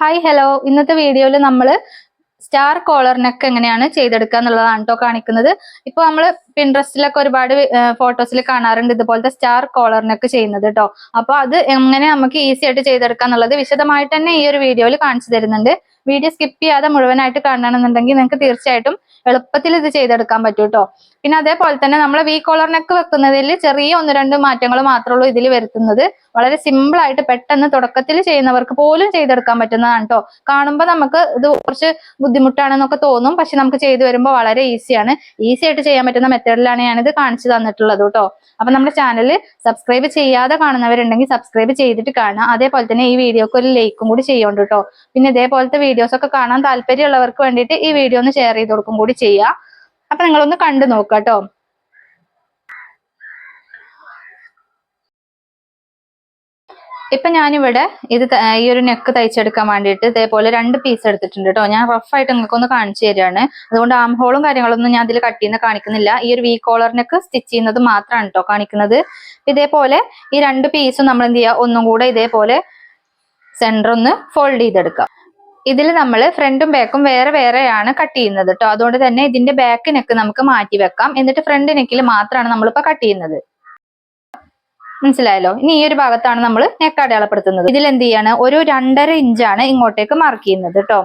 Hi hello ഇന്നത്തെ വീഡിയോയിൽ നമ്മൾ സ്റ്റാർ കോളർ നെക്ക് എങ്ങനെയാണ് ചെയ്തെടുക്കുക എന്നുള്ളതാണ് കേട്ടോ കാണിക്കുന്നത്. ഇപ്പൊ നമ്മൾ പിൻട്രസ്റ്റിലൊക്കെ ഒരുപാട് ഫോട്ടോസിൽ കാണാറുണ്ട് ഇതുപോലത്തെ സ്റ്റാർ കോളർ നെക്ക് ചെയ്യുന്നത് കേട്ടോ അപ്പൊ അത് എങ്ങനെ നമുക്ക് ഈസി ആയിട്ട് ചെയ്തെടുക്കുക എന്നുള്ളത് വിശദമായിട്ട് തന്നെ ഈ ഒരു വീഡിയോയിൽ കാണിച്ചു തരുന്നുണ്ട്. വീഡിയോ സ്കിപ്പ് ചെയ്യാതെ മുഴുവനായിട്ട് കാണണമെന്നുണ്ടെങ്കിൽ നിങ്ങൾക്ക് തീർച്ചയായിട്ടും എളുപ്പത്തിൽ ഇത് ചെയ്തെടുക്കാൻ പറ്റും കേട്ടോ പിന്നെ അതേപോലെ തന്നെ നമ്മൾ വി കോളർ നെക്ക് വെക്കുന്നതിൽ ചെറിയ ഒന്ന് രണ്ട് മാറ്റങ്ങൾ മാത്രമേ ഉള്ളൂ ഇതിൽ വരുത്തുന്നത്. വളരെ സിമ്പിൾ ആയിട്ട് പെട്ടെന്ന് തുടക്കത്തിൽ ചെയ്യുന്നവർക്ക് പോലും ചെയ്തെടുക്കാൻ പറ്റുന്നതാണ് കേട്ടോ കാണുമ്പോൾ നമുക്ക് ഇത് കുറച്ച് ബുദ്ധിമുട്ടാണെന്നൊക്കെ തോന്നും. പക്ഷെ നമുക്ക് ചെയ്തു വരുമ്പോൾ വളരെ ഈസിയാണ് ഈസി ആയിട്ട് ചെയ്യാൻ പറ്റുന്ന മെത്തേഡിലാണ് ഞാനിത് കാണിച്ചു തന്നിട്ടുള്ളത് കേട്ടോ അപ്പൊ നമ്മുടെ ചാനൽ സബ്സ്ക്രൈബ് ചെയ്യാതെ കാണുന്നവരുണ്ടെങ്കിൽ സബ്സ്ക്രൈബ് ചെയ്തിട്ട് കാണുക. അതേപോലെ തന്നെ ഈ വീഡിയോക്ക് ഒരു ലൈക്കും കൂടി ചെയ്യുന്നുണ്ട് കേട്ടോ പിന്നെ ഇതേപോലത്തെ വീഡിയോസ് ഒക്കെ കാണാൻ താല്പര്യമുള്ളവർക്ക് വേണ്ടിയിട്ട് ഈ വീഡിയോ ഒന്ന് ഷെയർ ചെയ്ത് കൊടുക്കും കൂടി ചെയ്യുക അപ്പൊ നിങ്ങളൊന്ന് കണ്ടു നോക്കാം കേട്ടോ ഇപ്പൊ ഞാനിവിടെ ഇത് ഈ ഒരു നെക്ക് തയ്ച്ചെടുക്കാൻ വേണ്ടിയിട്ട് ഇതേപോലെ രണ്ട് പീസ് എടുത്തിട്ടുണ്ട് കേട്ടോ ഞാൻ റഫ് ആയിട്ട് നിങ്ങൾക്ക് ഒന്ന് കാണിച്ചു തരികയാണ് അതുകൊണ്ട് ആം ഹോളും കാര്യങ്ങളൊന്നും ഞാൻ ഇതിൽ കട്ട് ചെയ്യുന്ന കാണിക്കുന്നില്ല. ഈ ഒരു വി കോളർ നെക്ക് സ്റ്റിച്ച് ചെയ്യുന്നത് മാത്രമാണ് കേട്ടോ കാണിക്കുന്നത്. ഇതേപോലെ ഈ രണ്ട് പീസും നമ്മൾ എന്ത് ചെയ്യുക ഒന്നും കൂടെ ഇതേപോലെ സെന്റർ ഒന്ന് ഫോൾഡ് ചെയ്തെടുക്കാം. ഇതിൽ നമ്മൾ ഫ്രണ്ടും ബാക്കും വേറെ വേറെയാണ് കട്ട് ചെയ്യുന്നത് കേട്ടോ അതുകൊണ്ട് തന്നെ ഇതിന്റെ ബാക്ക് നെക്ക് നമുക്ക് മാറ്റി വെക്കാം. എന്നിട്ട് ഫ്രണ്ട് നെക്കിൽ മാത്രമാണ് നമ്മളിപ്പോ കട്ട് ചെയ്യുന്നത്. മനസ്സിലായല്ലോ? ഇനി ഈ ഒരു ഭാഗത്താണ് നമ്മൾ നെക്ക് അടയാളപ്പെടുത്തുന്നത്. ഇതിൽ എന്ത് ചെയ്യാണ്? ഒരു രണ്ടര ഇഞ്ചാണ് ഇങ്ങോട്ടേക്ക് മാർക്ക് ചെയ്യുന്നത് കേട്ടോ.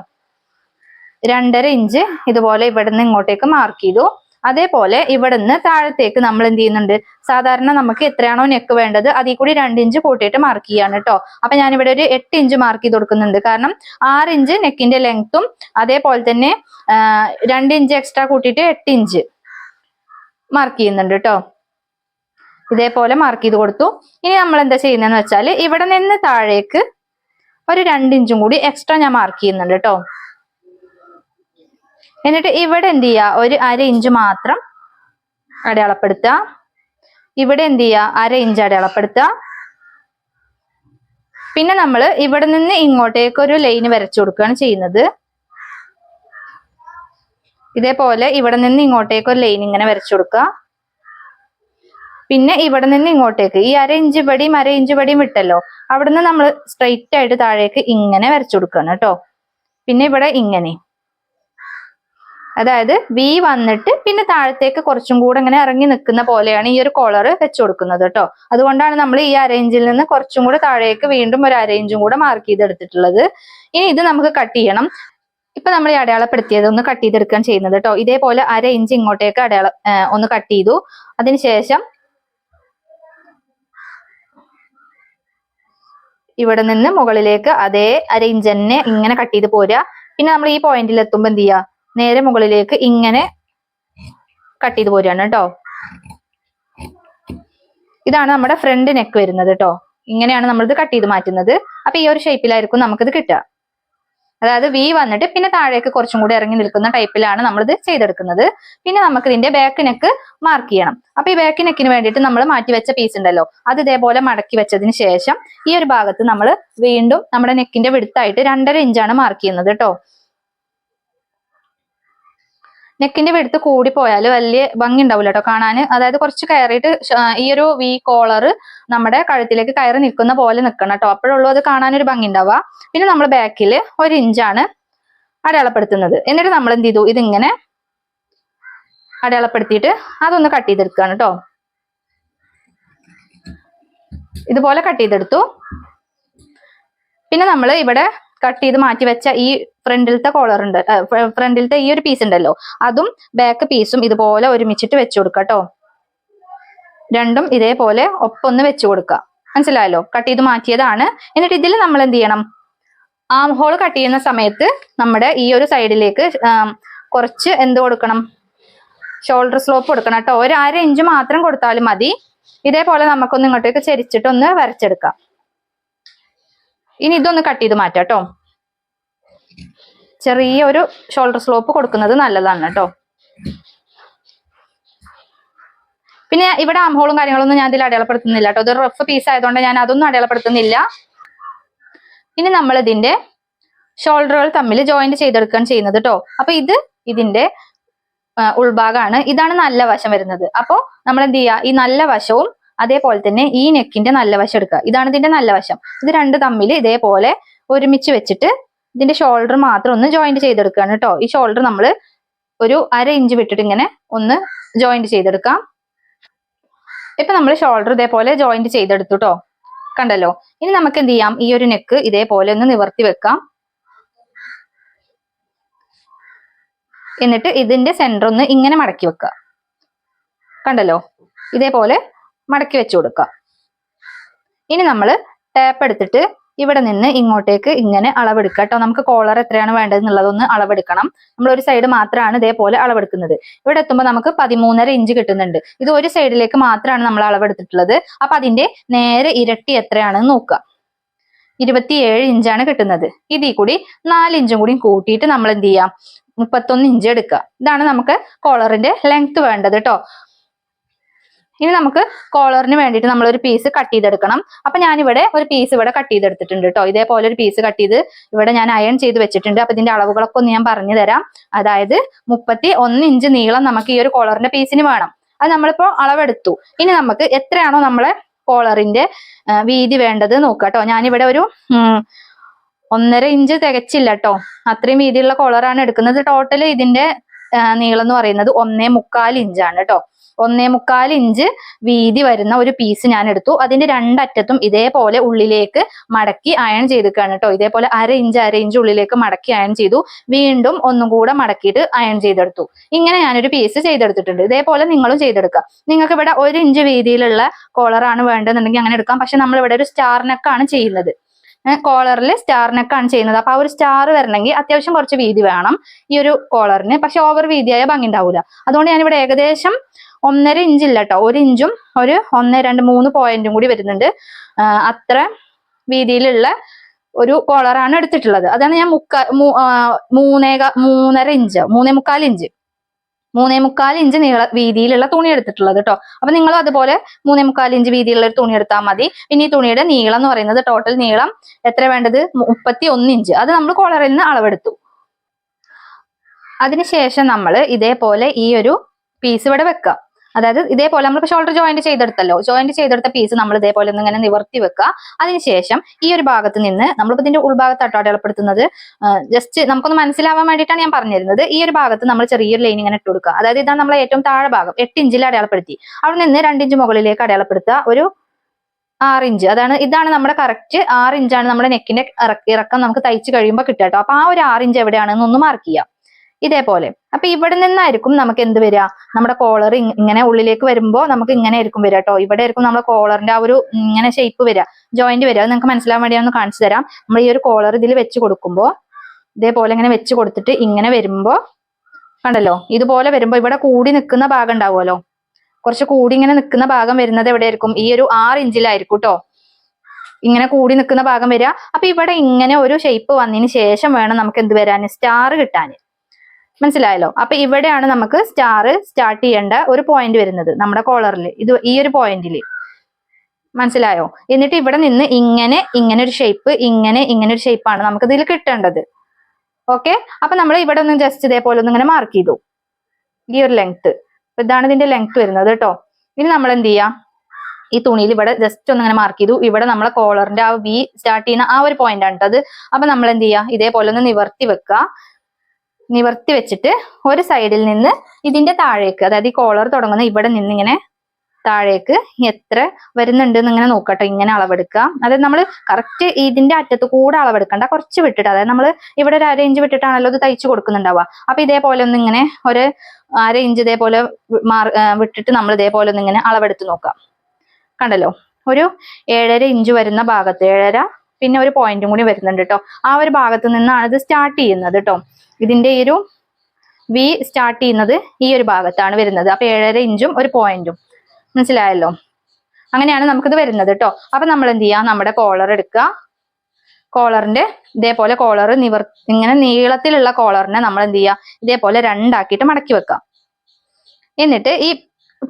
രണ്ടര ഇഞ്ച് ഇതുപോലെ ഇവിടുന്ന് ഇങ്ങോട്ടേക്ക് മാർക്ക് ചെയ്തു. അതേപോലെ ഇവിടുന്ന് താഴത്തേക്ക് നമ്മൾ എന്ത് ചെയ്യുന്നുണ്ട്? സാധാരണ നമുക്ക് എത്രയാണോ നെക്ക് വേണ്ടത് അതിൽ കൂടി രണ്ട് ഇഞ്ച് കൂട്ടിയിട്ട് മാർക്ക് ചെയ്യാണ് കേട്ടോ. അപ്പൊ ഞാൻ ഇവിടെ ഒരു എട്ട് ഇഞ്ച് മാർക്ക് ചെയ്ത് കൊടുക്കുന്നുണ്ട്. കാരണം ആറ് ഇഞ്ച് നെക്കിന്റെ ലെങ്ത്തും അതേപോലെ തന്നെ രണ്ട് ഇഞ്ച് എക്സ്ട്രാ കൂട്ടിയിട്ട് എട്ട് ഇഞ്ച് മാർക്ക് ചെയ്യുന്നുണ്ട് കേട്ടോ. ഇതേപോലെ മാർക്ക് ചെയ്ത് കൊടുത്തു. ഇനി നമ്മൾ എന്താ ചെയ്യുന്നതെന്ന് വെച്ചാൽ ഇവിടെ നിന്ന് താഴേക്ക് ഒരു രണ്ട് ഇഞ്ചും കൂടി എക്സ്ട്രാ ഞാൻ മാർക്ക് ചെയ്യുന്നുണ്ട് കേട്ടോ. എന്നിട്ട് ഇവിടെ എന്ത് ചെയ്യുക? ഒരു അര ഇഞ്ച് മാത്രം അടയാളപ്പെടുത്തുക. ഇവിടെ എന്ത് ചെയ്യുക? അര ഇഞ്ച് അടയാളപ്പെടുത്തുക. പിന്നെ നമ്മൾ ഇവിടെ നിന്ന് ഇങ്ങോട്ടേക്ക് ഒരു ലൈൻ വരച്ചു കൊടുക്കുകയാണ് ചെയ്യുന്നത്. ഇതേപോലെ ഇവിടെ നിന്ന് ഇങ്ങോട്ടേക്ക് ഒരു ലൈൻ ഇങ്ങനെ വരച്ചു കൊടുക്കുക. പിന്നെ ഇവിടെ നിന്ന് ഇങ്ങോട്ടേക്ക്. ഈ അര ഇഞ്ച് പടിയും അര ഇഞ്ച് പടിയും വിട്ടല്ലോ അവിടുന്ന് നമ്മൾ സ്ട്രെയിറ്റ് ആയിട്ട് താഴേക്ക് ഇങ്ങനെ വരച്ചു കൊടുക്കണം കേട്ടോ. പിന്നെ ഇവിടെ ഇങ്ങനെ. അതായത് വി വന്നിട്ട് പിന്നെ താഴത്തേക്ക് കുറച്ചും കൂടെ ഇങ്ങനെ ഇറങ്ങി നിൽക്കുന്ന പോലെയാണ് ഈ ഒരു കോളർ വെച്ചു കൊടുക്കുന്നത് കേട്ടോ. അതുകൊണ്ടാണ് നമ്മൾ ഈ അരയിഞ്ചിൽ നിന്ന് കുറച്ചും കൂടെ താഴേക്ക് വീണ്ടും ഒരു അരയിഞ്ചും കൂടെ മാർക്ക് ചെയ്തെടുത്തിട്ടുള്ളത്. ഇനി ഇത് നമുക്ക് കട്ട് ചെയ്യണം. ഇപ്പൊ നമ്മൾ ഈ അടയാളപ്പെടുത്തിയത് ഒന്ന് കട്ട് ചെയ്തെടുക്കാൻ ചെയ്യുന്നത് കേട്ടോ. ഇതേപോലെ അര ഇഞ്ച് ഇങ്ങോട്ടേക്ക് അടയാള ഒന്ന് കട്ട് ചെയ്തു. അതിനുശേഷം ഇവിടെ നിന്ന് മുകളിലേക്ക് അതേ അര ഇഞ്ച് തന്നെ ഇങ്ങനെ കട്ട് ചെയ്ത് പോരുക. പിന്നെ നമ്മൾ ഈ പോയിന്റിൽ എത്തുമ്പോൾ എന്ത് ചെയ്യുക? നേരെ മുകളിലേക്ക് ഇങ്ങനെ കട്ട് ചെയ്ത് പോരുകയാണ് കേട്ടോ. ഇതാണ് നമ്മുടെ ഫ്രണ്ട് നെക്ക് വരുന്നത് കേട്ടോ. ഇങ്ങനെയാണ് നമ്മളിത് കട്ട് ചെയ്ത് മാറ്റുന്നത്. അപ്പൊ ഈ ഒരു ഷേപ്പിലായിരിക്കും നമുക്കിത് കിട്ടുക. അതായത് വി വന്നിട്ട് പിന്നെ താഴേക്ക് കുറച്ചും കൂടി ഇറങ്ങി നിൽക്കുന്ന ടൈപ്പിലാണ് നമ്മളിത് ചെയ്തെടുക്കുന്നത്. പിന്നെ നമുക്ക് ഇതിന്റെ ബാക്ക് നെക്ക് മാർക്ക് ചെയ്യണം. അപ്പൊ ഈ ബാക്ക് നെക്കിന് വേണ്ടിയിട്ട് നമ്മൾ മാറ്റി വെച്ച പീസ് ഉണ്ടല്ലോ അത് ഇതേപോലെ മടക്കി വെച്ചതിന് ശേഷം ഈ ഒരു ഭാഗത്ത് നമ്മൾ വീണ്ടും നമ്മുടെ നെക്കിന്റെ വിടുത്തായിട്ട് രണ്ടര ഇഞ്ചാണ് മാർക്ക് ചെയ്യുന്നത് കേട്ടോ നെക്കിന്റെ വെടുത്ത് കൂടി പോയാൽ വലിയ ഭംഗി ഉണ്ടാവില്ല കേട്ടോ കാണാൻ അതായത് കുറച്ച് കയറിയിട്ട് ഈ ഒരു വി കോളർ നമ്മുടെ കഴുത്തിലേക്ക് കയറി നിൽക്കുന്ന പോലെ നിൽക്കണം കേട്ടോ അപ്പോഴുള്ളൂ അത് കാണാൻ ഒരു ഭംഗി ഉണ്ടാവുക പിന്നെ നമ്മൾ ബാക്കിൽ ഒരു ഇഞ്ചാണ് അടയാളപ്പെടുത്തുന്നത്. എന്നിട്ട് നമ്മൾ എന്ത് ചെയ്തു? ഇതിങ്ങനെ അടയാളപ്പെടുത്തിയിട്ട് അതൊന്ന് കട്ട് ചെയ്തെടുക്കുകയാണ് കേട്ടോ ഇതുപോലെ കട്ട് ചെയ്തെടുത്തു. പിന്നെ നമ്മൾ ഇവിടെ കട്ട് ചെയ്ത് മാറ്റി വെച്ച ഈ ഫ്രണ്ടിലത്തെ കോളർ ഉണ്ട്. ഫ്രണ്ടിലത്തെ ഈ ഒരു പീസ് ഉണ്ടല്ലോ. അതും ബാക്ക് പീസും ഇതുപോലെ ഒരുമിച്ചിട്ട് വെച്ചു കൊടുക്കുക കേട്ടോ രണ്ടും ഇതേപോലെ ഒപ്പൊന്ന് വെച്ചു കൊടുക്കുക മനസ്സിലായല്ലോ? കട്ട് ചെയ്ത് മാറ്റിയതാണ്. എന്നിട്ട് ഇതിൽ നമ്മൾ എന്ത് ചെയ്യണം? ആം ഹോൾ കട്ട് ചെയ്യുന്ന സമയത്ത് നമ്മുടെ ഈ ഒരു സൈഡിലേക്ക് കുറച്ച് എന്ത് കൊടുക്കണം? ഷോൾഡർ സ്ലോപ്പ് കൊടുക്കണം കേട്ടോ ഒരു അര ഇഞ്ച് മാത്രം കൊടുത്താലും മതി. ഇതേപോലെ നമുക്കൊന്ന് ഇങ്ങോട്ടേക്ക് ചരിച്ചിട്ടൊന്ന് വരച്ചെടുക്കാം. ഇനി ഇതൊന്ന് കട്ട് ചെയ്ത് മാറ്റാം കേട്ടോ. ചെറിയ ഒരു ഷോൾഡർ സ്ലോപ്പ് കൊടുക്കുന്നത് നല്ലതാണ് കേട്ടോ. പിന്നെ ഇവിടെ ആംഹോളും കാര്യങ്ങളൊന്നും ഞാൻ ഇതിൽ അടയാളപ്പെടുത്തുന്നില്ല കേട്ടോ. ഇത് റഫ് പീസ് ആയതുകൊണ്ട് ഞാൻ അതൊന്നും അടയാളപ്പെടുത്തുന്നില്ല. ഇനി നമ്മൾ ഇതിന്റെ ഷോൾഡറുകൾ തമ്മിൽ ജോയിന്റ് ചെയ്തെടുക്കുകയാണ് ചെയ്യുന്നത് കേട്ടോ. അപ്പൊ ഇത് ഇതിന്റെ ഉൾഭാഗമാണ്. ഇതാണ് നല്ല വശം വരുന്നത്. അപ്പോ നമ്മൾ എന്ത് ചെയ്യുക? ഈ നല്ല വശവും അതേപോലെ തന്നെ ഈ നെക്കിന്റെ നല്ല വശം എടുക്കുക. ഇതാണ് ഇതിന്റെ നല്ല വശം. ഇത് രണ്ട് തമ്മിൽ ഇതേപോലെ ഒരുമിച്ച് വെച്ചിട്ട് ഇതിന്റെ ഷോൾഡർ മാത്രം ഒന്ന് ജോയിന്റ് ചെയ്തെടുക്കുകയാണ് കേട്ടോ. ഈ ഷോൾഡർ നമ്മൾ ഒരു അര ഇഞ്ച് വിട്ടിട്ട് ഇങ്ങനെ ഒന്ന് ജോയിന്റ് ചെയ്തെടുക്കാം. ഇപ്പൊ നമ്മൾ ഷോൾഡർ ഇതേപോലെ ജോയിന്റ് ചെയ്തെടുത്തു കേട്ടോ കണ്ടല്ലോ? ഇനി നമുക്ക് എന്ത് ചെയ്യാം? ഈ ഒരു നെക്ക് ഇതേപോലെ ഒന്ന് നിവർത്തി വെക്കാം. എന്നിട്ട് ഇതിന്റെ സെന്റർ ഒന്ന് ഇങ്ങനെ മടക്കി വെക്കുക. കണ്ടല്ലോ? ഇതേപോലെ മടക്കി വെച്ചു കൊടുക്കുക ഇനി നമ്മൾ ടാപ്പ് എടുത്തിട്ട് ഇവിടെ നിന്ന് ഇങ്ങോട്ടേക്ക് ഇങ്ങനെ അളവെടുക്കുക കേട്ടോ. നമുക്ക് കോളർ എത്രയാണ് വേണ്ടത് എന്നുള്ളതൊന്ന് അളവെടുക്കണം. നമ്മൾ ഒരു സൈഡ് മാത്രമാണ് ഇതേപോലെ അളവെടുക്കുന്നത്. ഇവിടെ എത്തുമ്പോൾ നമുക്ക് പതിമൂന്നര ഇഞ്ച് കിട്ടുന്നുണ്ട്. ഇത് ഒരു സൈഡിലേക്ക് മാത്രമാണ് നമ്മൾ അളവെടുത്തിട്ടുള്ളത്. അപ്പൊ അതിന്റെ നേരെ ഇരട്ടി എത്രയാണെന്ന് നോക്കുക ഇരുപത്തിയേഴ് ഇഞ്ചാണ് കിട്ടുന്നത്. ഇതിൽ കൂടി നാല് ഇഞ്ചും കൂടി കൂട്ടിയിട്ട് നമ്മൾ എന്ത് ചെയ്യാം? മുപ്പത്തൊന്ന് ഇഞ്ച് എടുക്കുക ഇതാണ് നമുക്ക് കോളറിന്റെ ലെങ്ത് വേണ്ടത് കേട്ടോ. ഇനി നമുക്ക് കോളറിന് വേണ്ടിയിട്ട് നമ്മൾ ഒരു പീസ് കട്ട് ചെയ്തെടുക്കണം. അപ്പൊ ഞാനിവിടെ ഒരു പീസ് ഇവിടെ കട്ട് ചെയ്തെടുത്തിട്ടുണ്ട് കേട്ടോ ഇതേപോലെ ഒരു പീസ് കട്ട് ചെയ്ത് ഇവിടെ ഞാൻ അയൺ ചെയ്ത് വെച്ചിട്ടുണ്ട്. അപ്പൊ ഇതിന്റെ അളവുകളൊക്കെ ഒന്ന് ഞാൻ പറഞ്ഞു തരാം. അതായത് മുപ്പത്തി ഒന്ന് ഇഞ്ച് നീളം നമുക്ക് ഈ ഒരു കോളറിന്റെ പീസിന് വേണം. അത് നമ്മളിപ്പോ അളവെടുത്തു. ഇനി നമുക്ക് എത്രയാണോ നമ്മളെ കോളറിന്റെ വീതി വേണ്ടത് നോക്കുക കേട്ടോ ഞാനിവിടെ ഒരു ഒന്നര ഇഞ്ച് തികച്ചില്ല കേട്ടോ അത്രയും വീതിയുള്ള കോളറാണ് എടുക്കുന്നത്. ടോട്ടൽ ഇതിന്റെ നീളം എന്ന് പറയുന്നത് ഒന്നേ മുക്കാൽ ഇഞ്ചാണ് കേട്ടോ ഒന്നേ മുക്കാൽ ഇഞ്ച് വീതി വരുന്ന ഒരു പീസ് ഞാൻ എടുത്തു. അതിന്റെ രണ്ടറ്റത്തും ഇതേപോലെ ഉള്ളിലേക്ക് മടക്കി അയൺ ചെയ്തിക്കാണ് കേട്ടോ. ഇതേപോലെ അര ഇഞ്ച് അര ഇഞ്ച് ഉള്ളിലേക്ക് മടക്കി അയൺ ചെയ്തു. വീണ്ടും ഒന്നും കൂടെ മടക്കിയിട്ട് അയൺ ചെയ്തെടുത്തു. ഇങ്ങനെ ഞാനൊരു പീസ് ചെയ്തെടുത്തിട്ടുണ്ട്. ഇതേപോലെ നിങ്ങളും ചെയ്തെടുക്കുക. നിങ്ങൾക്ക് ഇവിടെ ഒരു ഇഞ്ച് വീതിയിലുള്ള കോളറാണ് വേണ്ടതെന്നുണ്ടെങ്കിൽ അങ്ങനെ എടുക്കാം. പക്ഷെ നമ്മൾ ഇവിടെ ഒരു സ്റ്റാർ നെക്കാണ് ചെയ്യുന്നത്. കോളറിൽ സ്റ്റാർ നെക്കാണ് ചെയ്യുന്നത്. അപ്പൊ ആ ഒരു സ്റ്റാർ വരണമെങ്കിൽ അത്യാവശ്യം കുറച്ച് വീതി വേണം ഈ ഒരു കോളറിന് പക്ഷെ ഓവർ വീതിയായ ഭംഗി ഉണ്ടാവില്ല അതുകൊണ്ട് ഞാനിവിടെ ഏകദേശം ഒന്നര ഇഞ്ച് ഇല്ല കേട്ടോ ഒരു ഇഞ്ചും ഒരു ഒന്ന് രണ്ട് മൂന്ന് പോയിന്റും കൂടി വരുന്നുണ്ട്. അത്ര വീതിയിലുള്ള ഒരു കോളറാണ് എടുത്തിട്ടുള്ളത്. അതാണ് ഞാൻ മുക്കാ മൂ- ആ, മൂന്നേക മൂന്നര ഇഞ്ച് മൂന്നേ മുക്കാൽ ഇഞ്ച് മൂന്നേ മുക്കാൽ ഇഞ്ച് നീള വീതിയിലുള്ള തുണി എടുത്തിട്ടുള്ളത് കേട്ടോ അപ്പൊ നിങ്ങൾ അതുപോലെ മൂന്നേ മുക്കാൽ ഇഞ്ച് വീതിയിലുള്ള ഒരു തുണി എടുത്താൽ മതി. പിന്നെ ഈ തുണിയുടെ നീളം എന്ന് പറയുന്നത് ടോട്ടൽ നീളം എത്ര വേണ്ടത്? മുപ്പത്തി ഒന്ന് ഇഞ്ച് അത് നമ്മൾ കോളറിൽ നിന്ന് അളവെടുത്തു. അതിനുശേഷം നമ്മൾ ഇതേപോലെ ഈ ഒരു പീസ് ഇവിടെ വെക്കുക അതായത് ഇതേപോലെ നമ്മൾ ഷോൾഡർ ജോയിന്റ് ചെയ്തെടുത്തല്ലോ. ജോയിന്റ് ചെയ്തെടുത്ത പീസ് നമ്മൾ ഇതേപോലെ ഒന്ന് ഇങ്ങനെ നിവർത്തി വെക്കുക. അതിനുശേഷം ഈ ഒരു ഭാഗത്ത് നിന്ന് നമ്മളിപ്പോ ഇതിന്റെ ഉൾഭാഗത്താട്ടോ അടയാളപ്പെടുത്തുന്നത്. ജസ്റ്റ് നമുക്കൊന്ന് മനസ്സിലാവാൻ വേണ്ടിയിട്ടാണ് ഞാൻ പറഞ്ഞിരുന്നത്. ഈ ഒരു ഭാഗത്ത് നമ്മൾ ചെറിയൊരു ലൈൻ ഇങ്ങനെ ഇട്ട് കൊടുക്കുക. അതായത് ഇതാണ് നമ്മൾ ഏറ്റവും താഴെ ഭാഗം. എട്ട് ഇഞ്ചിൽ അടയാളപ്പെടുത്തി. അവിടെ നിന്ന് രണ്ട് ഇഞ്ച് മുകളിലേക്ക് അടയാളപ്പെടുത്തുക. ഒരു ആറ് ഇഞ്ച് അതാണ് ഇതാണ് നമ്മുടെ കറക്റ്റ് ആറ് ഇഞ്ചാണ് നമ്മുടെ നെക്കിന്റെ ഇറക്കം നമുക്ക് തയ്ച്ച് കഴിയുമ്പോൾ കിട്ടുക കേട്ടോ. അപ്പൊ ആ ഒരു ആറ് ഇഞ്ച് എവിടെയാണെന്ന് ഒന്ന് മാർക്ക് ചെയ്യാം. ഇതേപോലെ. അപ്പൊ ഇവിടെ നിന്നായിരിക്കും നമുക്ക് എന്ത് വരിക? നമ്മുടെ കോളർ ഇങ്ങനെ ഉള്ളിലേക്ക് വരുമ്പോൾ നമുക്ക് ഇങ്ങനെ ആയിരിക്കും വരിക കേട്ടോ ഇവിടെ ആയിരിക്കും നമ്മുടെ കോളറിന്റെ ആ ഒരു ഇങ്ങനെ ഷേപ്പ് വരിക. ജോയിന്റ് വരിക. അത് നിങ്ങൾക്ക് മനസ്സിലാൻ വേണ്ടി ഒന്ന് കാണിച്ചു തരാം. നമ്മൾ ഈ ഒരു കോളർ ഇതിൽ വെച്ച് കൊടുക്കുമ്പോൾ ഇതേപോലെ ഇങ്ങനെ വെച്ച് കൊടുത്തിട്ട് ഇങ്ങനെ വരുമ്പോ കണ്ടല്ലോ? ഇതുപോലെ വരുമ്പോ ഇവിടെ കൂടി നിൽക്കുന്ന ഭാഗം ഉണ്ടാവുമല്ലോ? കുറച്ച് കൂടി ഇങ്ങനെ നിൽക്കുന്ന ഭാഗം വരുന്നത് എവിടെയായിരിക്കും? ഈ ഒരു ആറ് ഇഞ്ചിലായിരിക്കും കേട്ടോ ഇങ്ങനെ കൂടി നിൽക്കുന്ന ഭാഗം വരിക. അപ്പൊ ഇവിടെ ഇങ്ങനെ ഒരു ഷേപ്പ് വന്നതിന് ശേഷം വേണം നമുക്ക് എന്ത് വരാൻ സ്റ്റാർ കിട്ടാൻ മനസ്സിലായല്ലോ? അപ്പൊ ഇവിടെയാണ് നമുക്ക് സ്റ്റാർ സ്റ്റാർട്ട് ചെയ്യേണ്ട ഒരു പോയിന്റ് വരുന്നത് നമ്മുടെ കോളറിൽ ഇത് ഈ ഒരു പോയിന്റിൽ മനസ്സിലായോ? എന്നിട്ട് ഇവിടെ നിന്ന് ഇങ്ങനെ ഇങ്ങനെ ഒരു ഷേപ്പ് ഇങ്ങനെ ഇങ്ങനെ ഒരു ഷേപ്പാണ് നമുക്ക് ഇതിൽ കിട്ടേണ്ടത്. ഓക്കെ അപ്പൊ നമ്മൾ ഇവിടെ ഒന്ന് ജസ്റ്റ് ഇതേപോലെ ഒന്ന് ഇങ്ങനെ മാർക്ക് ചെയ്തു. ഈ ഒരു ലെങ്ത് ഇതാണ് ഇതിന്റെ ലെങ്ത് വരുന്നത് കേട്ടോ. ഇനി നമ്മൾ എന്ത് ചെയ്യാം? ഈ തുണിയിൽ ഇവിടെ ജസ്റ്റ് ഒന്ന് ഇങ്ങനെ മാർക്ക് ചെയ്തു. ഇവിടെ നമ്മളെ കോളറിന്റെ ആ വി സ്റ്റാർട്ട് ചെയ്യുന്ന ആ ഒരു പോയിന്റ് ആണ് അത്. അപ്പൊ നമ്മൾ എന്ത് ചെയ്യാം? ഇതേപോലെ ഒന്ന് നിവർത്തി വെക്കുക. നിവർത്തി വെച്ചിട്ട് ഒരു സൈഡിൽ നിന്ന് ഇതിന്റെ താഴേക്ക് അതായത് ഈ കോളർ തുടങ്ങുന്ന ഇവിടെ നിന്ന് ഇങ്ങനെ താഴേക്ക് എത്ര വരുന്നുണ്ട് എന്ന് ഇങ്ങനെ നോക്കട്ടെ. ഇങ്ങനെ അളവെടുക്കുക. അതായത് നമ്മൾ കറക്റ്റ് ഇതിന്റെ അറ്റത്ത് കൂടെ അളവെടുക്കണ്ട കുറച്ച് വിട്ടിട്ട്. അതായത് നമ്മൾ ഇവിടെ ഒരു അര ഇഞ്ച് വിട്ടിട്ടാണല്ലോ ഇത് തയ്ച്ചു കൊടുക്കുന്നുണ്ടാവുക. അപ്പൊ ഇതേപോലെ ഒന്ന് ഇങ്ങനെ ഒരു അര ഇഞ്ച് ഇതേപോലെ വിട്ടിട്ട് നമ്മൾ ഇതേപോലെ ഒന്ന് ഇങ്ങനെ അളവെടുത്ത് നോക്കാം കണ്ടല്ലോ? ഒരു ഏഴര ഇഞ്ച് വരുന്ന ഭാഗത്ത് ഏഴര പിന്നെ ഒരു പോയിന്റും കൂടി വരുന്നുണ്ട് കേട്ടോ ആ ഒരു ഭാഗത്ത് നിന്നാണ് ഇത് സ്റ്റാർട്ട് ചെയ്യുന്നത് കേട്ടോ ഇതിന്റെ ഈ ഒരു വി സ്റ്റാർട്ട് ചെയ്യുന്നത് ഈ ഒരു ഭാഗത്താണ് വരുന്നത്. അപ്പൊ ഏഴര ഇഞ്ചും ഒരു പോയിന്റും മനസ്സിലായല്ലോ? അങ്ങനെയാണ് നമുക്കിത് വരുന്നത് കേട്ടോ അപ്പൊ നമ്മൾ എന്ത് ചെയ്യാം? നമ്മുടെ കോളർ എടുക്കുക. കോളറിന്റെ ഇതേപോലെ കോളർ നിവർ ഇങ്ങനെ നീളത്തിലുള്ള കോളറിനെ നമ്മൾ എന്ത് ചെയ്യുക ഇതേപോലെ രണ്ടാക്കിയിട്ട് മടക്കി വെക്കാം എന്നിട്ട് ഈ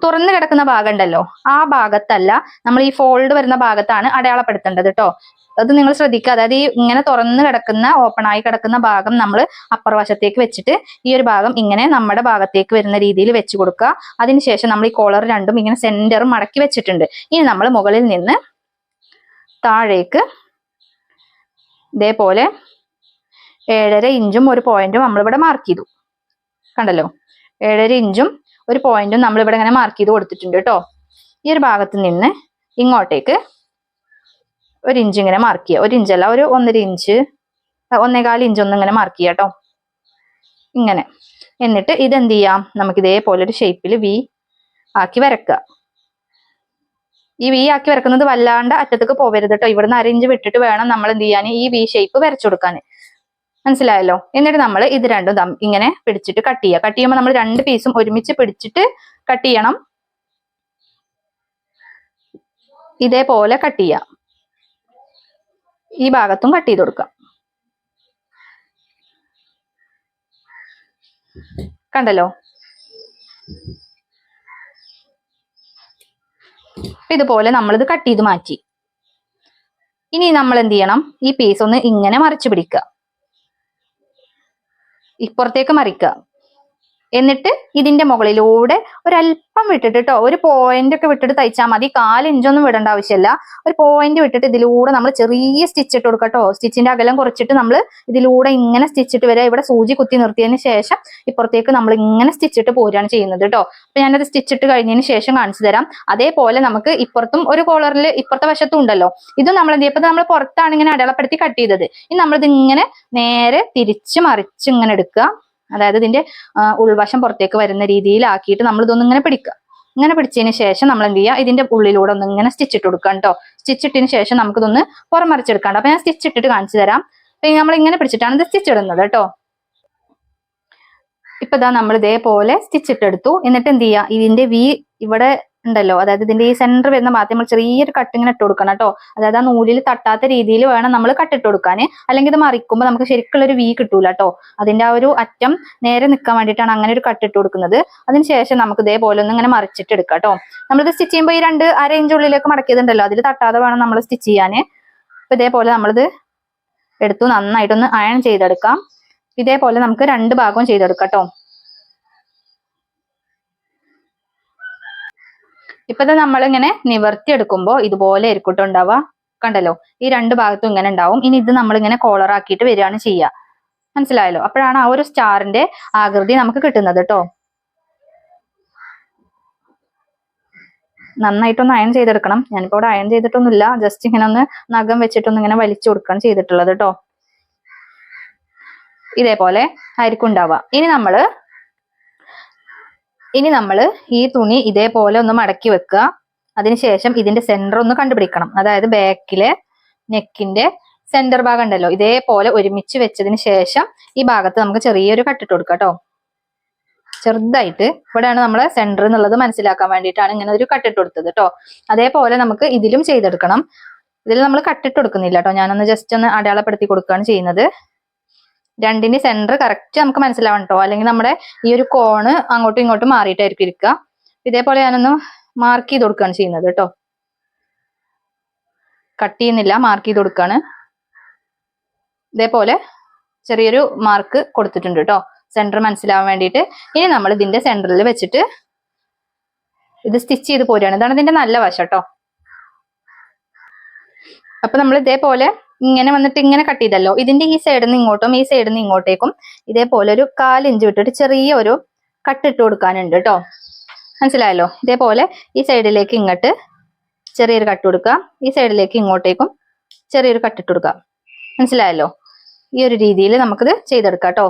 തുറന്നു കിടക്കുന്ന ഭാഗം ഉണ്ടല്ലോ ആ ഭാഗത്തല്ല നമ്മൾ ഈ ഫോൾഡ് വരുന്ന ഭാഗത്താണ് അടയാളപ്പെടുത്തേണ്ടത് കേട്ടോ അത് നിങ്ങൾ ശ്രദ്ധിക്കുക. അതായത് ഈ ഇങ്ങനെ തുറന്നു കിടക്കുന്ന ഓപ്പൺ ആയി കിടക്കുന്ന ഭാഗം നമ്മൾ അപ്പർ വശത്തേക്ക് വെച്ചിട്ട് ഈ ഒരു ഭാഗം ഇങ്ങനെ നമ്മുടെ ഭാഗത്തേക്ക് വരുന്ന രീതിയിൽ വെച്ച് കൊടുക്കുക. അതിനുശേഷം നമ്മൾ ഈ കോളർ രണ്ടും ഇങ്ങനെ സെന്റർ മടക്കി വെച്ചിട്ടുണ്ട്. ഇനി നമ്മൾ മുകളിൽ നിന്ന് താഴേക്ക് ഇതേപോലെ ഏഴര ഇഞ്ചും ഒരു പോയിന്റും നമ്മളിവിടെ മാർക്ക് ചെയ്തു. കണ്ടല്ലോ? ഏഴര ഇഞ്ചും ഒരു പോയിന്റും നമ്മളിവിടെ ഇങ്ങനെ മാർക്ക് ചെയ്ത് കൊടുത്തിട്ടുണ്ട് കേട്ടോ ഈ ഒരു ഭാഗത്ത് നിന്ന് ഇങ്ങോട്ടേക്ക് ഒരു ഇഞ്ച് ഇങ്ങനെ മാർക്ക് ചെയ്യുക. ഒരു ഇഞ്ചല്ല ഒരു ഒന്നര ഇഞ്ച് ഒന്നേകാൽ ഇഞ്ച് ഒന്ന് ഇങ്ങനെ മാർക്ക് ചെയ്യാം കേട്ടോ ഇങ്ങനെ. എന്നിട്ട് ഇതെന്ത് ചെയ്യാം? നമുക്ക് ഇതേപോലെ ഒരു ഷേപ്പിൽ വി ആക്കി വരക്കുക. ഈ വി ആക്കി വരക്കുന്നത് വല്ലാണ്ട് അറ്റത്തേക്ക് പോവരുത് കേട്ടോ ഇവിടുന്ന് അര ഇഞ്ച് വിട്ടിട്ട് വേണം നമ്മൾ എന്ത് ചെയ്യാൻ? ഈ വി ഷേപ്പ് വരച്ചു കൊടുക്കാൻ. മനസ്സിലായല്ലോ? എന്നിട്ട് നമ്മൾ ഇത് രണ്ടും ഇങ്ങനെ പിടിച്ചിട്ട് കട്ട് ചെയ്യുക. കട്ട് ചെയ്യുമ്പോൾ നമ്മൾ രണ്ട് പീസും ഒരുമിച്ച് പിടിച്ചിട്ട് കട്ട് ചെയ്യണം. ഇതേപോലെ കട്ട് ചെയ്യാം ഈ ഭാഗത്തും കട്ട് ചെയ്ത് കൊടുക്കാം കണ്ടല്ലോ? ഇതുപോലെ നമ്മളിത് കട്ട് ചെയ്ത് മാറ്റി. ഇനി നമ്മൾ എന്ത് ചെയ്യണം? ഈ പീസ് ഒന്ന് ഇങ്ങനെ മറിച്ചു പിടിക്കുക. ഇപ്പുറത്തേക്ക് മറിക്കുക എന്നിട്ട് ഇതിന്റെ മുകളിലൂടെ ഒരല്പം വിട്ടിട്ട് കേട്ടോ ഒരു പോയിന്റ് ഒക്കെ വിട്ടിട്ട് തയ്ച്ചാൽ മതി. കാലിഞ്ചൊന്നും വിടേണ്ട ആവശ്യമില്ല ഒരു പോയിന്റ് വിട്ടിട്ട് ഇതിലൂടെ നമ്മൾ ചെറിയ സ്റ്റിച്ച് ഇട്ട് കൊടുക്കട്ടോ കേട്ടോ സ്റ്റിച്ചിന്റെ അകലം കുറച്ചിട്ട് നമ്മൾ ഇതിലൂടെ ഇങ്ങനെ സ്റ്റിച്ചിട്ട് വരിക ഇവിടെ സൂചി കുത്തി നിർത്തിയതിന് ശേഷം ഇപ്പുറത്തേക്ക് നമ്മൾ ഇങ്ങനെ സ്റ്റിച്ചിട്ട് പോരുകയാണ് ചെയ്യുന്നത് കേട്ടോ അപ്പൊ ഞാനത് സ്റ്റിച്ചിട്ട് കഴിഞ്ഞതിന് ശേഷം കാണിച്ചു തരാം. അതേപോലെ നമുക്ക് ഇപ്പുറത്തും ഒരു കോളറിൽ ഇപ്പുറത്തെ വശത്തും ഉണ്ടല്ലോ. ഇത് നമ്മൾ എന്ത് ചെയ്യപ്പോ നമ്മൾ പുറത്താണ് ഇങ്ങനെ അടയാളപ്പെടുത്തി കട്ട് ചെയ്തത്. ഇനി നമ്മളിത് ഇങ്ങനെ നേരെ തിരിച്ച് മറിച്ച് ഇങ്ങനെ എടുക്കുക. അതായത് ഇതിന്റെ ഉൾവശം പുറത്തേക്ക് വരുന്ന രീതിയിലാക്കിയിട്ട് നമ്മൾ ഇതൊന്നും ഇങ്ങനെ പിടിക്കുക ഇങ്ങനെ പിടിച്ചതിന് ശേഷം നമ്മൾ എന്ത് ചെയ്യുക ഇതിന്റെ ഉള്ളിലൂടെ ഒന്ന് ഇങ്ങനെ സ്റ്റിച്ച് ഇട്ട് കൊടുക്കാം കേട്ടോ സ്റ്റിച്ച് ഇട്ടതിന് ശേഷം നമുക്കിതൊന്ന് പുറമറിച്ചെടുക്കാണ്ട്. അപ്പൊ ഞാൻ സ്റ്റിച്ച് ഇട്ടിട്ട് കാണിച്ചു തരാം. നമ്മൾ ഇങ്ങനെ പിടിച്ചിട്ടാണ് ഇത് സ്റ്റിച്ച് ഇടുന്നത് കേട്ടോ ഇപ്പൊ ഇതാ നമ്മൾ ഇതേപോലെ സ്റ്റിച്ച് ഇട്ടെടുത്തു. എന്നിട്ട് എന്ത് ചെയ്യുക ഇതിന്റെ വി ഇവിടെ ഉണ്ടല്ലോ. അതായത് ഇതിന്റെ ഈ സെന്റർ വരുന്ന ഭാഗത്ത് നമ്മൾ ചെറിയൊരു കട്ടിങ്ങനെ ഇട്ട് കൊടുക്കണം കേട്ടോ. അതായത് ആ നൂലിൽ തട്ടാത്ത രീതിയിൽ വേണം നമ്മൾ കട്ടിട്ട് കൊടുക്കാൻ. അല്ലെങ്കിൽ ഇത് മറിക്കുമ്പോൾ നമുക്ക് ശരിക്കുള്ള ഒരു വീ കിട്ടൂല കേട്ടോ. അതിന്റെ ആ ഒരു അറ്റം നേരെ നിൽക്കാൻ വേണ്ടിയിട്ടാണ് അങ്ങനെ ഒരു കട്ടിട്ട് കൊടുക്കുന്നത്. അതിനുശേഷം നമുക്ക് ഇതേപോലെ ഒന്ന് ഇങ്ങനെ മറിച്ചിട്ട് എടുക്കാം കേട്ടോ. നമ്മളിത് സ്റ്റിച്ച് ചെയ്യുമ്പോൾ ഈ രണ്ട് അര ഇഞ്ച് ഉള്ളിലേക്ക് മടക്കിയതുണ്ടല്ലോ. അതിൽ തട്ടാതെ വേണം നമ്മൾ സ്റ്റിച്ച് ചെയ്യാൻ അപ്പൊ ഇതേപോലെ നമ്മളിത് എടുത്തു നന്നായിട്ടൊന്ന് അയൺ ചെയ്തെടുക്കാം. ഇതേപോലെ നമുക്ക് രണ്ട് ഭാഗവും ചെയ്തെടുക്കാം കേട്ടോ. ഇപ്പത്തെ നമ്മളിങ്ങനെ നിവർത്തി എടുക്കുമ്പോൾ ഇതുപോലെ ആയിരിക്കും കണ്ടല്ലോ? ഈ രണ്ട് ഭാഗത്തും ഇങ്ങനെ ഉണ്ടാവും. ഇനി ഇത് നമ്മളിങ്ങനെ കോളർ ആക്കിയിട്ട് വരികയാണ് ചെയ്യുക മനസ്സിലായല്ലോ? അപ്പോഴാണ് ആ ഒരു സ്റ്റാറിന്റെ ആകൃതി നമുക്ക് കിട്ടുന്നത് കേട്ടോ നന്നായിട്ടൊന്ന് അയൺ ചെയ്തെടുക്കണം. ഞാനിപ്പോ ഇവിടെ അയൺ ചെയ്തിട്ടൊന്നുമില്ല. ജസ്റ്റ് ഇങ്ങനെ ഒന്ന് നഖം വെച്ചിട്ടൊന്ന് ഇങ്ങനെ വലിച്ചു കൊടുക്കണം ചെയ്തിട്ടുള്ളത് കേട്ടോ ഇതേപോലെ ആയിരിക്കും ഉണ്ടാവുക. ഇനി നമ്മൾ ഇനി നമ്മൾ ഈ തുണി ഇതേപോലെ ഒന്ന് മടക്കി വെക്കുക. അതിനുശേഷം ഇതിന്റെ സെന്റർ ഒന്ന് കണ്ടുപിടിക്കണം. അതായത് ബാക്കിലെ നെക്കിന്റെ സെന്റർ ഭാഗം ഉണ്ടല്ലോ ഇതേപോലെ ഒരുമിച്ച് വെച്ചതിന് ശേഷം ഈ ഭാഗത്ത് നമുക്ക് ചെറിയൊരു കട്ടിട്ട് കൊടുക്കാം കേട്ടോ ചെറുതായിട്ട് ഇവിടെയാണ് നമ്മൾ സെന്റർ എന്നുള്ളത് മനസ്സിലാക്കാൻ വേണ്ടിയിട്ടാണ് ഇങ്ങനെ ഒരു കട്ടിട്ട് കൊടുത്തത് കേട്ടോ അതേപോലെ നമുക്ക് ഇതിലും ചെയ്തെടുക്കണം. ഇതിൽ നമ്മൾ കട്ടിട്ട് കൊടുക്കുന്നില്ല കേട്ടോ ഞാനൊന്ന് ജസ്റ്റ് ഒന്ന് അടയാളപ്പെടുത്തി കൊടുക്കുകയാണ് ചെയ്യുന്നത്. രണ്ടിന്റെ സെന്റർ കറക്റ്റ് നമുക്ക് മനസ്സിലാവണം കേട്ടോ അല്ലെങ്കിൽ നമ്മുടെ ഈ ഒരു കോണ് അങ്ങോട്ടും ഇങ്ങോട്ടും മാറിയിട്ടായിരിക്കും ഇരിക്കുക. ഇതേപോലെ ഞാനൊന്ന് മാർക്ക് ചെയ്ത് കൊടുക്കുകയാണ് ചെയ്യുന്നത് കേട്ടോ കട്ട് ചെയ്യുന്നില്ല മാർക്ക് ചെയ്ത് കൊടുക്കുകയാണ്. ഇതേപോലെ ചെറിയൊരു മാർക്ക് കൊടുത്തിട്ടുണ്ട് കേട്ടോ സെന്റർ മനസ്സിലാവാൻ വേണ്ടിയിട്ട്. ഇനി നമ്മൾ ഇതിന്റെ സെന്ററിൽ വെച്ചിട്ട് ഇത് സ്റ്റിച്ച് ചെയ്ത് പോരുകയാണ്. ഇതാണ് ഇതിന്റെ നല്ല വശം കേട്ടോ അപ്പൊ നമ്മൾ ഇതേപോലെ ഇങ്ങനെ വന്നിട്ട് ഇങ്ങനെ കട്ട് ചെയ്തല്ലോ. ഇതിന്റെ ഈ സൈഡിൽ നിന്ന് ഇങ്ങോട്ടും ഈ സൈഡിൽ നിന്ന് ഇങ്ങോട്ടേക്കും ഇതേപോലെ ഒരു കാലിഞ്ച് വിട്ടിട്ട് ചെറിയ ഒരു കട്ട് ഇട്ട് കൊടുക്കാനുണ്ട് കേട്ടോ മനസ്സിലായല്ലോ? ഇതേപോലെ ഈ സൈഡിലേക്ക് ഇങ്ങോട്ട് ചെറിയൊരു കട്ട് കൊടുക്കുക. ഈ സൈഡിലേക്ക് ഇങ്ങോട്ടേക്കും ചെറിയൊരു കട്ട് ഇട്ട് കൊടുക്കുക. മനസ്സിലായല്ലോ? ഈ ഒരു രീതിയിൽ നമുക്കിത് ചെയ്തെടുക്കാം കേട്ടോ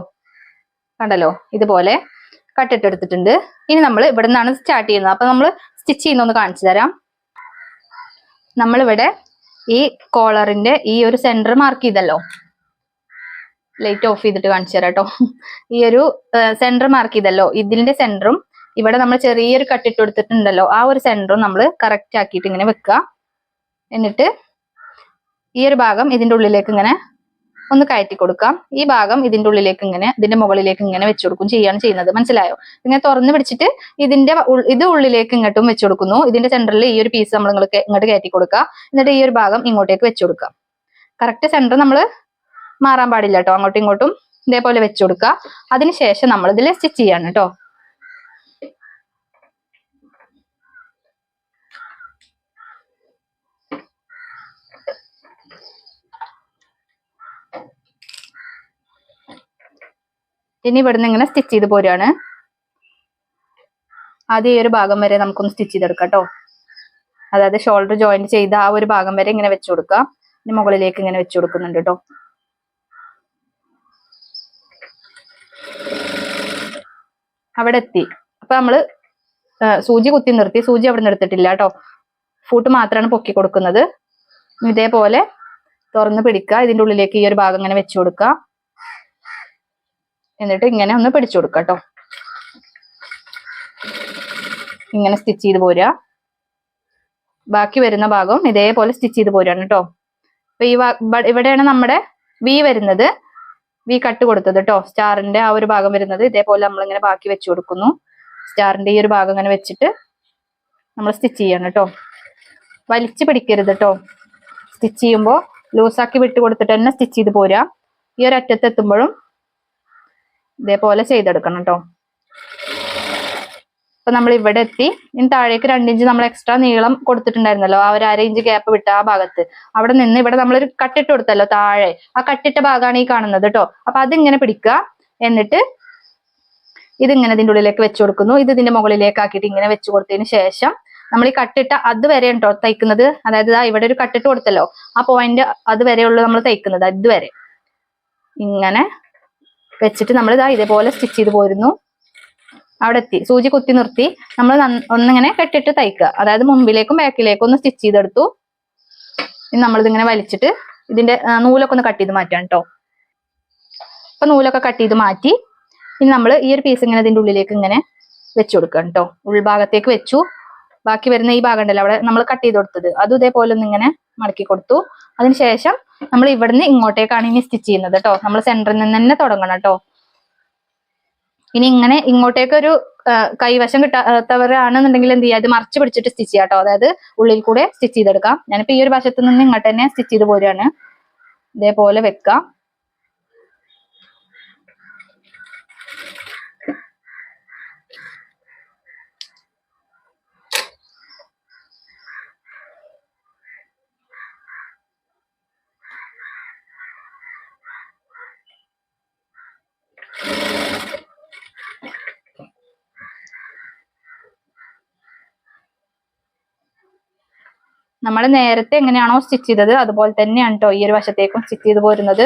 കണ്ടല്ലോ? ഇതുപോലെ കട്ടിട്ടെടുത്തിട്ടുണ്ട് ഇനി നമ്മൾ ഇവിടെ നിന്നാണ് സ്റ്റാർട്ട് ചെയ്യുന്നത്. അപ്പൊ നമ്മൾ സ്റ്റിച്ച് ചെയ്യുന്നൊന്ന് കാണിച്ചു തരാം. നമ്മളിവിടെ ഈ കോളറിന്റെ ഈ ഒരു സെന്റർ മാർക്ക് ചെയ്തല്ലോ. ലൈറ്റ് ഓഫ് ചെയ്തിട്ട് കാണിച്ചു തരാം കേട്ടോ ഈ ഒരു സെന്റർ മാർക്ക് ചെയ്തല്ലോ. ഇതിന്റെ സെന്ററും ഇവിടെ നമ്മൾ ചെറിയൊരു കട്ടിട്ട് കൊടുത്തിട്ടുണ്ടല്ലോ. ആ ഒരു സെന്ററും നമ്മൾ കറക്റ്റ് ആക്കിയിട്ട് ഇങ്ങനെ വെക്കുക. എന്നിട്ട് ഈ ഒരു ഭാഗം ഇതിന്റെ ഉള്ളിലേക്ക് ഇങ്ങനെ ഒന്ന് കയറ്റി കൊടുക്കാം. ഈ ഭാഗം ഇതിന്റെ ഉള്ളിലേക്ക് ഇങ്ങനെ ഇതിന്റെ മുകളിലേക്ക് ഇങ്ങനെ വെച്ചു കൊടുക്കും ചെയ്യാണ് ചെയ്യുന്നത്. മനസ്സിലായോ? ഇങ്ങനെ തുറന്നു പിടിച്ചിട്ട് ഇതിന്റെ ഇത് ഉള്ളിലേക്ക് ഇങ്ങോട്ടും വെച്ചു കൊടുക്കുന്നു. ഇതിന്റെ സെന്ററിൽ ഈ ഒരു പീസ് നമ്മൾ ഇങ്ങോട്ട് കയറ്റി കൊടുക്കുക. എന്നിട്ട് ഈ ഒരു ഭാഗം ഇങ്ങോട്ടേക്ക് വെച്ചു കൊടുക്കുക. കറക്റ്റ് സെന്റർ നമ്മൾ മാറാൻ പാടില്ല കേട്ടോ. അങ്ങോട്ടും ഇങ്ങോട്ടും ഇതേപോലെ വെച്ചു കൊടുക്കുക. അതിനുശേഷം നമ്മൾ ഇതിൽ സ്റ്റിച്ച് ചെയ്യാണ് കേട്ടോ. ഇനി ഇവിടുന്ന് ഇങ്ങനെ സ്റ്റിച്ച് ചെയ്ത് പോരുകയാണ് ആദ്യം ഈ ഒരു ഭാഗം വരെ നമുക്കൊന്ന് സ്റ്റിച്ച് ചെയ്തെടുക്കാം കേട്ടോ അതായത് ഷോൾഡർ ജോയിന്റ് ചെയ്ത ആ ഒരു ഭാഗം വരെ ഇങ്ങനെ വെച്ചു കൊടുക്കാം. ഇനി മുകളിലേക്ക് ഇങ്ങനെ വെച്ചു കൊടുക്കുന്നുണ്ട് കേട്ടോ അവിടെ എത്തി. അപ്പൊ നമ്മൾ സൂചി കുത്തി നിർത്തി. സൂചി അവിടെ എടുത്തിട്ടില്ല കേട്ടോ ഫൂട്ട് മാത്രമാണ് പൊക്കി കൊടുക്കുന്നത്. ഇതേപോലെ തുറന്ന് പിടിക്കുക. ഇതിന്റെ ഉള്ളിലേക്ക് ഈ ഒരു ഭാഗം ഇങ്ങനെ വെച്ചു കൊടുക്കുക. എന്നിട്ട് ഇങ്ങനെ ഒന്ന് പിടിച്ചു കൊടുക്കുക കേട്ടോ. ഇങ്ങനെ സ്റ്റിച്ച് ചെയ്ത് പോരുക. ബാക്കി വരുന്ന ഭാഗം ഇതേപോലെ സ്റ്റിച്ച് ചെയ്ത് പോരുകയാണ് കേട്ടോ. അപ്പൊ ഈ ഇവിടെയാണ് നമ്മുടെ വി വരുന്നത്. വി കട്ട് കൊടുത്തത് കേട്ടോ. സ്റ്റാറിന്റെ ആ ഒരു ഭാഗം വരുന്നത് ഇതേപോലെ നമ്മൾ ഇങ്ങനെ ബാക്കി വെച്ച് കൊടുക്കുന്നു. സ്റ്റാറിന്റെ ഈ ഒരു ഭാഗം ഇങ്ങനെ വെച്ചിട്ട് നമ്മൾ സ്റ്റിച്ച് ചെയ്യണം കേട്ടോ. വലിച്ചു പിടിക്കരുത് കേട്ടോ. സ്റ്റിച്ച് ചെയ്യുമ്പോൾ ലൂസാക്കി വിട്ട് കൊടുത്തിട്ട് തന്നെ സ്റ്റിച്ച് ചെയ്ത് പോരാ ഈ ഒരു അറ്റത്ത് എത്തുമ്പോഴും ഇതേപോലെ ചെയ്തെടുക്കണം കേട്ടോ അപ്പൊ നമ്മൾ ഇവിടെ എത്തി. ഇനി താഴേക്ക് രണ്ടിഞ്ച് നമ്മൾ എക്സ്ട്രാ നീളം കൊടുത്തിട്ടുണ്ടായിരുന്നല്ലോ. ആ ഒരു അര ഇഞ്ച് ഗ്യാപ്പ് വിട്ട ആ ഭാഗത്ത്. അവിടെ നിന്ന് ഇവിടെ നമ്മളൊരു കട്ടിട്ട് കൊടുത്തല്ലോ താഴെ. ആ കട്ടിട്ട ഭാഗമാണ് ഈ കാണുന്നത് കേട്ടോ അപ്പൊ അതിങ്ങനെ പിടിക്കുക. എന്നിട്ട് ഇതിങ്ങനെ ഇതിന്റെ ഉള്ളിലേക്ക് വെച്ച് കൊടുക്കുന്നു. ഇത് ഇതിന്റെ മുകളിലേക്ക് ആക്കിയിട്ട് ഇങ്ങനെ വെച്ച് കൊടുത്തതിന് ശേഷം നമ്മൾ ഈ കട്ടിട്ട അതുവരെ ഉണ്ടോ തയ്ക്കുന്നത്. അതായത് ഇവിടെ ഒരു കട്ടിട്ട് കൊടുത്തല്ലോ. ആ പോയിന്റ് അതുവരെയുള്ളൂ നമ്മൾ തയ്ക്കുന്നത്. അതുവരെ ഇങ്ങനെ വെച്ചിട്ട് നമ്മൾ ഇതാ ഇതേപോലെ സ്റ്റിച്ച് ചെയ്ത് പോരുന്നു. അവിടെ എത്തി സൂചി കുത്തി നിർത്തി. നമ്മൾ ഒന്നിങ്ങനെ കെട്ടിട്ട് തയ്ക്കുക. അതായത് മുമ്പിലേക്കും ബാക്കിലേക്കും ഒന്ന് സ്റ്റിച്ച് ചെയ്തെടുത്തു. ഇനി നമ്മളിതിങ്ങനെ വലിച്ചിട്ട് ഇതിന്റെ നൂലൊക്കെ ഒന്ന് കട്ട് ചെയ്ത് മാറ്റാം കേട്ടോ അപ്പൊ നൂലൊക്കെ കട്ട് ചെയ്ത് മാറ്റി ഇനി നമ്മൾ ഈ ഒരു പീസ് ഇങ്ങനെ ഇതിന്റെ ഉള്ളിലേക്ക് ഇങ്ങനെ വെച്ചു കൊടുക്കാം കേട്ടോ ഉൾഭാഗത്തേക്ക് വെച്ചു. ബാക്കി വരുന്ന ഈ ഭാഗം ഉണ്ടല്ലോ അവിടെ നമ്മൾ കട്ട് ചെയ്ത് കൊടുത്തത്. അതും ഇതേപോലെ ഒന്ന് ഇങ്ങനെ മടക്കി കൊടുത്തു. അതിനുശേഷം നമ്മൾ ഇവിടുന്ന് ഇങ്ങോട്ടേക്കാണ് ഇനി സ്റ്റിച്ച് ചെയ്യുന്നത് കേട്ടോ നമ്മൾ സെന്ററിൽ നിന്ന് തന്നെ തുടങ്ങണം കേട്ടോ ഇനി ഇങ്ങനെ ഇങ്ങോട്ടേക്ക് ഒരു കൈവശം കിട്ടാത്തവരാണെന്നുണ്ടെങ്കിൽ എന്ത് ചെയ്യുക അത് മറിച്ച് പിടിച്ചിട്ട് സ്റ്റിച്ച് ചെയ്യാം കേട്ടോ അതായത് ഉള്ളിൽ കൂടെ സ്റ്റിച്ച് ചെയ്തെടുക്കാം. ഞാനിപ്പോ ഈ ഒരു വശത്ത് നിന്ന് ഇങ്ങോട്ട് തന്നെ സ്റ്റിച്ച് ചെയ്ത് പോരുകയാണ് ഇതേപോലെ വെക്കാം. നമ്മൾ നേരത്തെ എങ്ങനെയാണോ സ്റ്റിച്ച് ചെയ്തത് അതുപോലെ തന്നെയാണ് കേട്ടോ ഈ ഒരു വശത്തേക്കും സ്റ്റിച്ച് ചെയ്ത് പോരുന്നത്.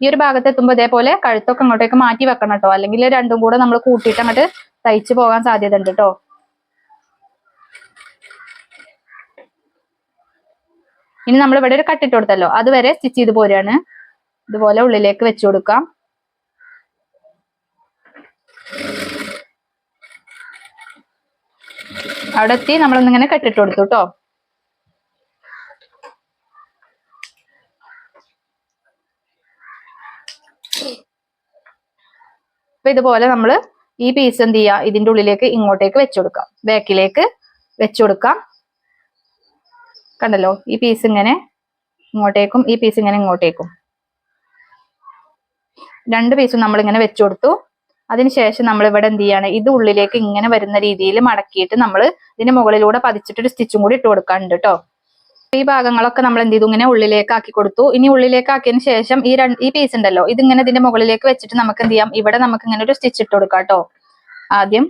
ഈ ഒരു ഭാഗത്ത് എത്തുമ്പോൾ ഇതേപോലെ കഴുത്തൊക്കെ അങ്ങോട്ടേക്ക് മാറ്റി വെക്കണം കേട്ടോ അല്ലെങ്കിൽ രണ്ടും കൂടെ നമ്മൾ കൂട്ടിയിട്ട് അങ്ങോട്ട് തയ്ച്ചു പോകാൻ സാധ്യത ഉണ്ട് കേട്ടോ ഇനി നമ്മൾ ഇവിടെ ഒരു കട്ടിട്ട് കൊടുത്തല്ലോ അതുവരെ സ്റ്റിച്ച് ചെയ്ത് പോരാണ്. ഇതുപോലെ ഉള്ളിലേക്ക് വെച്ചു കൊടുക്കാം. അവിടെ എത്തി നമ്മളൊന്നിങ്ങനെ കെട്ടിട്ട് കൊടുത്തു കേട്ടോ അപ്പൊ ഇതുപോലെ നമ്മൾ ഈ പീസ് എന്ത് ചെയ്യുക ഇതിന്റെ ഉള്ളിലേക്ക് ഇങ്ങോട്ടേക്ക് വെച്ചു കൊടുക്കാം. ബാക്കിലേക്ക് വെച്ചു കൊടുക്കാം. കണ്ടല്ലോ ഈ പീസ് ഇങ്ങനെ ഇങ്ങോട്ടേക്കും ഈ പീസ് ഇങ്ങനെ ഇങ്ങോട്ടേക്കും. രണ്ട് പീസും നമ്മൾ ഇങ്ങനെ വെച്ചു കൊടുത്തു. അതിനുശേഷം നമ്മൾ ഇവിടെ എന്ത് ചെയ്യാണ് ഇത് ഉള്ളിലേക്ക് ഇങ്ങനെ വരുന്ന രീതിയിൽ മടക്കിയിട്ട് നമ്മൾ ഇതിന് മുകളിലൂടെ പതിച്ചിട്ട് ഒരു സ്റ്റിച്ചും കൂടി ഇട്ട് കൊടുക്കാനുണ്ട് കേട്ടോ ഈ ഭാഗങ്ങളൊക്കെ നമ്മൾ എന്ത് ചെയ്തു ഇങ്ങനെ ഉള്ളിലേക്ക് ആക്കി കൊടുത്തു. ഇനി ഉള്ളിലേക്ക് ശേഷം ഈ രണ്ട് ഈ പീസ് ഉണ്ടല്ലോ ഇതിങ്ങനെ ഇതിന്റെ മുകളിലേക്ക് വെച്ചിട്ട് നമുക്ക് എന്ത് ചെയ്യാം ഇവിടെ നമുക്ക് ഇങ്ങനെ ഒരു സ്റ്റിച്ച് ഇട്ട് കൊടുക്കാം കേട്ടോ ആദ്യം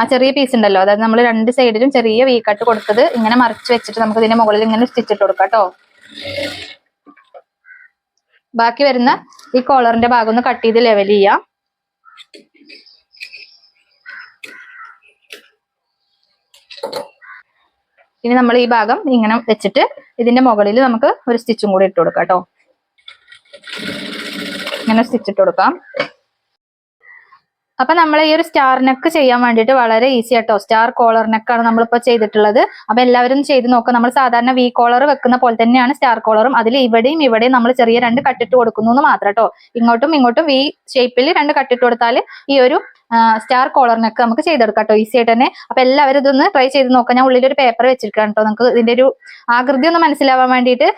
ആ ചെറിയ പീസ് ഉണ്ടല്ലോ. അതായത് നമ്മൾ രണ്ട് സൈഡിലും ചെറിയ വീ കട്ട് കൊടുത്തത് ഇങ്ങനെ മറിച്ച് വെച്ചിട്ട് നമുക്ക് ഇതിന്റെ മുകളിൽ ഇങ്ങനെ സ്റ്റിച്ച് ഇട്ട് കൊടുക്കാം കേട്ടോ ബാക്കി വരുന്ന ഈ കോളറിന്റെ ഭാഗം ഒന്ന് കട്ട് ചെയ്ത് ലെവൽ ചെയ്യാം. ഇനി നമ്മൾ ഈ ഭാഗം ഇങ്ങനെ വെച്ചിട്ട് ഇതിന്റെ മുകളിൽ നമുക്ക് ഒരു സ്റ്റിച്ചും കൂടി ഇട്ട് കൊടുക്കാം കേട്ടോ ഇങ്ങനെ സ്റ്റിച്ച് ഇട്ട് കൊടുക്കാം. അപ്പൊ നമ്മൾ ഈ ഒരു സ്റ്റാർ നെക്ക് ചെയ്യാൻ വേണ്ടിയിട്ട് വളരെ ഈസി ആട്ടോ. സ്റ്റാർ കോളർ നെക്കാണ് നമ്മളിപ്പോ ചെയ്തിട്ടുള്ളത്. അപ്പൊ എല്ലാവരും ചെയ്ത് നോക്കുക നമ്മൾ സാധാരണ വി കോളർ വെക്കുന്ന പോലെ തന്നെയാണ് സ്റ്റാർ കോളറും അതിൽ ഇവിടെയും ഇവിടെയും നമ്മൾ ചെറിയ രണ്ട് കട്ടിട്ട് കൊടുക്കുന്നു എന്ന് മാത്രം കേട്ടോ ഇങ്ങോട്ടും ഇങ്ങോട്ടും വി ഷേപ്പിൽ രണ്ട് കട്ടിട്ട് കൊടുത്താൽ ഈ ഒരു സ്റ്റാർ കോളർ നെക്ക് നമുക്ക് ചെയ്തെടുക്കാം കേട്ടോ ഈസി ആയിട്ട് തന്നെ. അപ്പൊ എല്ലാവരും ഇതൊന്ന് ട്രൈ ചെയ്ത് നോക്കാം. ഞാൻ ഉള്ളിൽ ഒരു പേപ്പർ വെച്ചിരിക്കാം കേട്ടോ നമുക്ക് ഇതിന്റെ ഒരു ആകൃതി ഒന്ന് മനസ്സിലാവാൻ വേണ്ടിയിട്ട്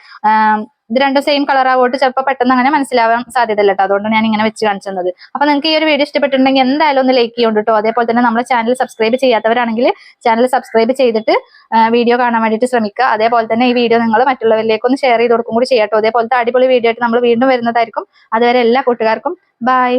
ഇത് രണ്ടും സെയിം കളർ ആവോട്ട് ചിലപ്പോൾ പെട്ടെന്ന് അങ്ങനെ മനസ്സിലാവാൻ സാധ്യതയില്ല കേട്ടോ അതുകൊണ്ട് ഞാൻ ഇങ്ങനെ വെച്ച് കാണിച്ചു തന്നത്. അപ്പൊ നിങ്ങൾക്ക് ഈ ഒരു വീഡിയോ ഇഷ്ടപ്പെട്ടിട്ടുണ്ടെങ്കിൽ എന്തായാലും ഒന്ന് ലൈക്ക് ചെയ്യുന്നുണ്ട് കേട്ടോ അതേപോലെ തന്നെ നമ്മുടെ ചാനൽ സബ്സ്ക്രൈബ് ചെയ്യാത്തവരാണെങ്കിൽ ചാനൽ സബ്സ്ക്രൈബ് ചെയ്തിട്ട് വീഡിയോ കാണാൻ വേണ്ടിയിട്ട് ശ്രമിക്കുക. അതേപോലെ തന്നെ ഈ വീഡിയോ നിങ്ങൾ മറ്റുള്ളവരിലേക്ക് ഒന്ന് ഷെയർ ചെയ്ത് കൊടുക്കും കൂടി ചെയ്യാട്ടോ അതേപോലത്തെ അടിപൊളി വീഡിയോ ആയിട്ട് നമ്മൾ വീണ്ടും വരുന്നതായിരിക്കും. അതുവരെ എല്ലാ കൂട്ടുകാർക്കും ബൈ